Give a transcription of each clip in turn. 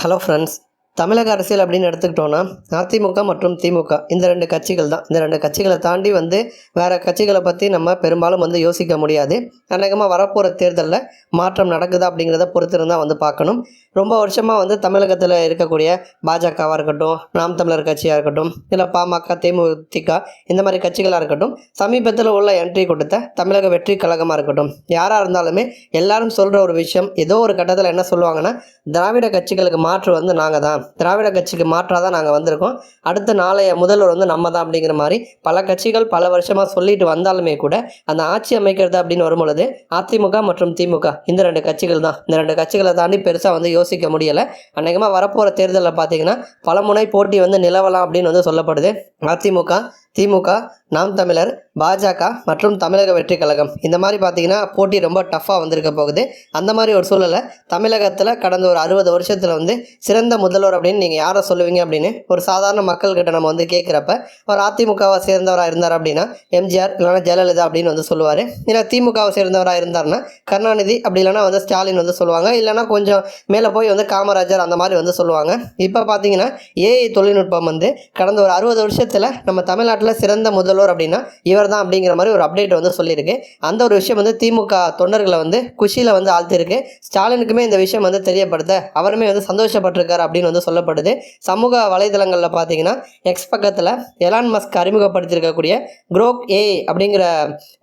Hello friends தமிழக அரசியல் அப்படின்னு எடுத்துக்கிட்டோன்னா அதிமுக மற்றும் திமுக. இந்த ரெண்டு கட்சிகள் தான். இந்த ரெண்டு கட்சிகளை தாண்டி வந்து வேறு கட்சிகளை பற்றி நம்ம பெரும்பாலும் வந்து யோசிக்க முடியாது. அநேகமாக வரப்போகிற தேர்தலில் மாற்றம் நடக்குதா அப்படிங்கிறத பொறுத்து இருந்தால் வந்து பார்க்கணும். ரொம்ப வருஷமாக வந்து தமிழகத்தில் இருக்கக்கூடிய பாஜகவாக இருக்கட்டும் நாம் தமிழர் கட்சியாக இருக்கட்டும் இல்லை பாமக தேமுதிக இந்த மாதிரி கட்சிகளாக இருக்கட்டும் சமீபத்தில் உள்ள என்ட்ரி கொடுத்த தமிழக வெற்றி கழகமாக இருக்கட்டும் யாராக இருந்தாலுமே எல்லாரும் சொல்கிற ஒரு விஷயம் ஏதோ ஒரு கட்டத்தில் என்ன சொல்லுவாங்கன்னா திராவிட கட்சிகளுக்கு மாற்று வந்து நாங்கள் தான். திராவிட கட்சிக்கு மாற்றாக தான் நாங்கள் வந்திருக்கோம். அடுத்த நாளைய முதல்வர் வந்து நம்ம தான் அப்படிங்கிற மாதிரி பல கட்சிகள் பல வருஷமாக சொல்லிட்டு வந்தாலுமே கூட அந்த ஆட்சி அமைக்கிறது அப்படின்னு வரும்பொழுது அதிமுக மற்றும் திமுக இந்த ரெண்டு கட்சிகள் தான். இந்த ரெண்டு கட்சிகளை தாண்டி பெருசாக வந்து யோசிக்க முடியலை. அநேகமாக வரப்போகிற தேர்தலில் பார்த்தீங்கன்னா பல முனை போட்டி வந்து நிலவலாம் அப்படின்னு வந்து சொல்லப்படுது. அதிமுக திமுக நாம் தமிழர் பாஜக மற்றும் தமிழக வெற்றி கழகம். இந்த மாதிரி பார்த்தீங்கன்னா போட்டி ரொம்ப டஃப்பாக வந்திருக்க போகுது. அந்த மாதிரி ஒரு சூழலை தமிழகத்தில் கடந்த ஒரு அறுபது வருஷத்தில் வந்து சிறந்த முதல்வர் அப்படின்னு நீங்கள் யாரை சொல்லுவீங்க அப்படின்னு ஒரு சாதாரண மக்கள்கிட்ட நம்ம வந்து கேட்குறப்ப ஒரு அதிமுகவை சேர்ந்தவராக இருந்தார் அப்படின்னா எம்ஜிஆர் இல்லைனா ஜெயலலிதா அப்படின்னு வந்து சொல்லுவார். இல்லை திமுகவை சேர்ந்தவராக இருந்தார்னா கருணாநிதி அப்படி இல்லைனா வந்து ஸ்டாலின் வந்து சொல்லுவாங்க. இல்லைனா கொஞ்சம் மேலே போய் வந்து காமராஜர் அந்த மாதிரி வந்து சொல்லுவாங்க. இப்போ பார்த்தீங்கன்னா ஏஐ தொழில்நுட்பம் வந்து கடந்த ஒரு அறுபது வருஷத்தில் நம்ம தமிழ்நாட்டு தமிழ்நாட்டில் சிறந்த முதல்வர் அப்படின்னா இவர் தான் அப்படிங்கிற மாதிரி ஒரு அப்டேட் வந்து சொல்லியிருக்கு. அந்த ஒரு விஷயம் வந்து திமுக தொண்டர்களை வந்து குஷியில் வந்து ஆழ்த்திருக்கு ஸ்டாலினுக்குமே இந்த விஷயம் வந்து தெரியப்படுத்த அவருமே வந்து சந்தோஷப்பட்டிருக்காரு அப்படின்னு வந்து சொல்லப்படுது. சமூக வலைதளங்களில் பார்த்தீங்கன்னா எக்ஸ் பக்கத்தில் எலான் மஸ்க் அறிமுகப்படுத்தியிருக்கக்கூடிய குரோக் ஏ அப்படிங்கிற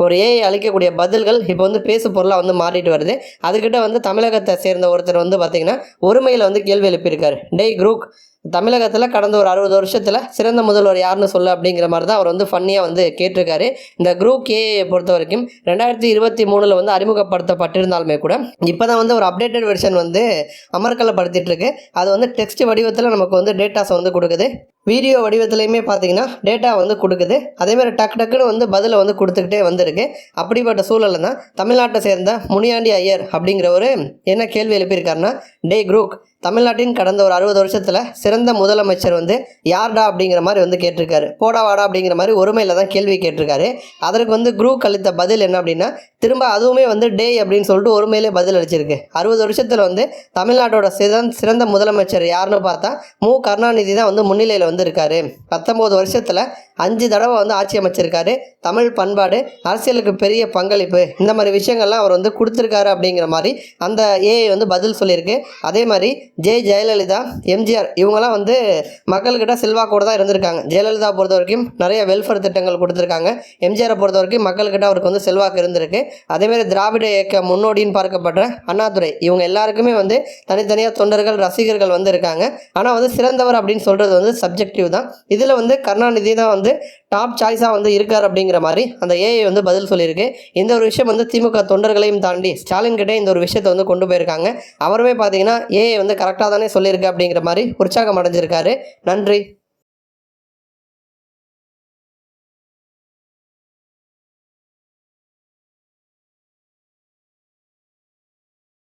ஒரு ஏஐ அளிக்கக்கூடிய பதில்கள் இப்போ வந்து பேசு பொருளாக வந்து மாறிட்டு வருது. அதுக்கிட்ட வந்து தமிழகத்தை சேர்ந்த ஒருத்தர் வந்து பார்த்தீங்கன்னா ஒருமையில் வந்து கேள்வி எழுப்பியிருக்காரு. டே குரூக் தமிழகத்தில் கடந்த ஒரு அறுபது வருஷத்தில் சிறந்த முதல்வர் யாருன்னு சொல்ல அப்படிங்கிற மாதிரி தான் அவர் வந்து ஃபன்னியாக வந்து கேட்டிருக்காரு. இந்த குரூப் கே பொறுத்த வரைக்கும் ரெண்டாயிரத்தி இருபத்தி மூணில் வந்து அறிமுகப்படுத்தப்பட்டிருந்தாலுமே கூட இப்போ தான் வந்து ஒரு அப்டேட்டட் வெர்ஷன் வந்து அமர்கலப்படுத்திட்டு இருக்கு. அது வந்து டெக்ஸ்ட் வடிவத்தில் நமக்கு வந்து டேட்டாஸ் வந்து கொடுக்குது. வீடியோ வடிவத்துலையுமே பார்த்தீங்கன்னா டேட்டா வந்து கொடுக்குது. அதேமாதிரி டக்கு டக்குன்னு வந்து பதிலை வந்து கொடுத்துக்கிட்டே வந்திருக்கு. அப்படிப்பட்ட சூழலில் தான் தமிழ்நாட்டை சேர்ந்த முனியாண்டி ஐயர் அப்படிங்கிறவர் என்ன கேள்வி எழுப்பியிருக்காருன்னா டே குரூக் தமிழ்நாட்டின் கடந்த ஒரு அறுபது வருஷத்தில் சிறந்த முதலமைச்சர் வந்து யார்டா? அப்படிங்கிற மாதிரி வந்து கேட்டிருக்காரு. போடா வாடா அப்படிங்கிற மாதிரி ஒருமையில் தான் கேள்வி கேட்டிருக்காரு. அதற்கு வந்து குரூக் அளித்த பதில் என்ன அப்படின்னா திரும்ப அதுவுமே வந்து டே அப்படின்னு சொல்லிட்டு ஒருமையிலே பதில் அளிச்சிருக்கு. அறுபது வருஷத்தில் வந்து தமிழ்நாட்டோட சிறந்த சிறந்த முதலமைச்சர் யாருன்னு பார்த்தா மு. கருணாநிதி தான் வந்து முன்னிலையில் வந்து இருக்காரு பத்தொம்போது வருஷத்தில் அஞ்சு தடவை வந்து ஆட்சி அமைச்சிருக்காரு. தமிழ் பண்பாடு அரசியலுக்கு பெரிய பங்களிப்பு இந்த மாதிரி விஷயங்கள்லாம் அவர் வந்து கொடுத்துருக்காரு அப்படிங்கிற மாதிரி அந்த ஏஐ வந்து பதில் சொல்லியிருக்கு. அதே மாதிரி ஜே ஜெயலலிதா எம்ஜிஆர் இவங்கெல்லாம் வந்து மக்கள்கிட்ட செல்வாக்கோடு தான் இருந்திருக்காங்க. ஜெயலலிதா பொறுத்த வரைக்கும் நிறைய வெல்ஃபேர் திட்டங்கள் கொடுத்துருக்காங்க. எம்ஜிஆரை பொறுத்த வரைக்கும் மக்கள்கிட்ட அவருக்கு வந்து செல்வாக்கு இருந்திருக்கு. அதேமாதிரி திராவிட இயக்க முன்னோடின்னு பார்க்கப்படுற அண்ணாதுரை இவங்க எல்லாருக்குமே வந்து தனித்தனியாக தொண்டர்கள் ரசிகர்கள் வந்து இருக்காங்க. ஆனால் வந்து சிறந்தவர் அப்படின்னு சொல்கிறது வந்து சப்ஜெக்டிவ் தான். இதில் வந்து கருணாநிதி தான் வந்து டாப் சாய்ஸாக வந்து இருக்கார் அப்படிங்கிற மாதிரி அந்த ஏஐ வந்து பதில் சொல்லியிருக்கு. இந்த ஒரு விஷயம் வந்து திமுக தொண்டர்களையும் தாண்டி ஸ்டாலின் கிட்டே இந்த ஒரு விஷயத்தை வந்து கொண்டு போயிருக்காங்க. அவருமே பார்த்தீங்கன்னா ஏஐ வந்து கரெக்டாக தானே சொல்லியிருக்கு அப்படிங்கிற மாதிரி உற்சாகம் அடைஞ்சிருக்காரு. நன்றி.